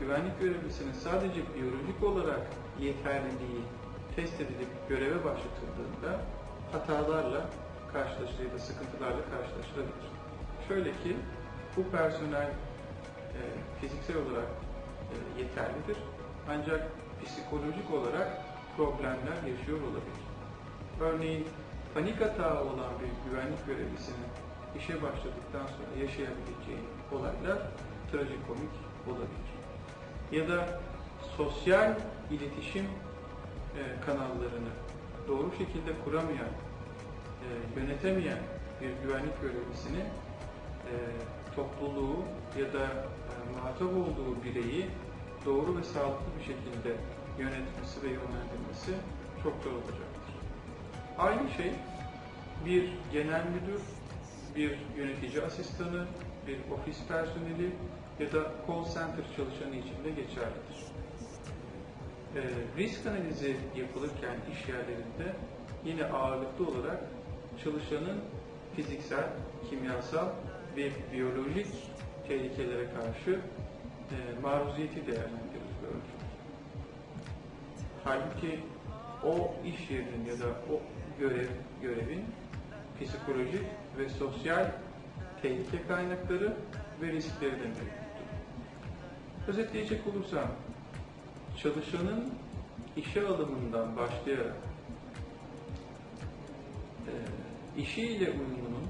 güvenlik görevlisinin sadece biyolojik olarak yeterliliği test edilip göreve başlatıldığında hatalarla karşılaşır ya da sıkıntılarla karşılaşılabilir. Şöyle ki bu personel e, fiziksel olarak e, yeterlidir ancak psikolojik olarak problemler yaşıyor olabilir. Örneğin panik hata olan bir güvenlik görevlisinin işe başladıktan sonra yaşayabileceği olaylar trajikomik olabilir. Ya da sosyal iletişim e, kanallarını doğru şekilde kuramayan, e, yönetemeyen bir güvenlik görevlisini e, topluluğu ya da muhatap olduğu bireyi doğru ve sağlıklı bir şekilde yönetmesi ve yönlendirmesi çok zor olacaktır. Aynı şey bir genel müdür, bir yönetici asistanı, bir ofis personeli ya da call center çalışanı için de geçerlidir. Ee, risk analizi yapılırken iş yerlerinde yine ağırlıklı olarak çalışanın fiziksel, kimyasal ve biyolojik tehlikelere karşı e, maruziyeti ölçülür. Halbuki o iş yerinin ya da o görev görevin psikolojik ve sosyal tehlike kaynakları ve riskleri de mevcuttur. Özetleyecek olursam, çalışanın işe alımından başlayarak e, işiyle uyumunun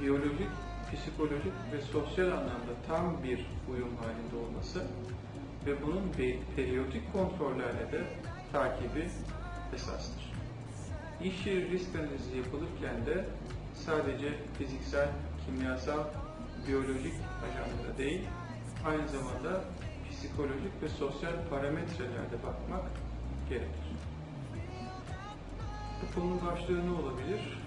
biyolojik, psikolojik ve sosyal anlamda tam bir uyum halinde olması ve bunun be- periyodik kontrollerle de takibi esastır. İş yeri risk analizi yapılırken de sadece fiziksel, kimyasal, biyolojik ajanlara değil, aynı zamanda psikolojik ve sosyal parametrelerde bakmak gerekir. Bu konunun başlığı ne olabilir?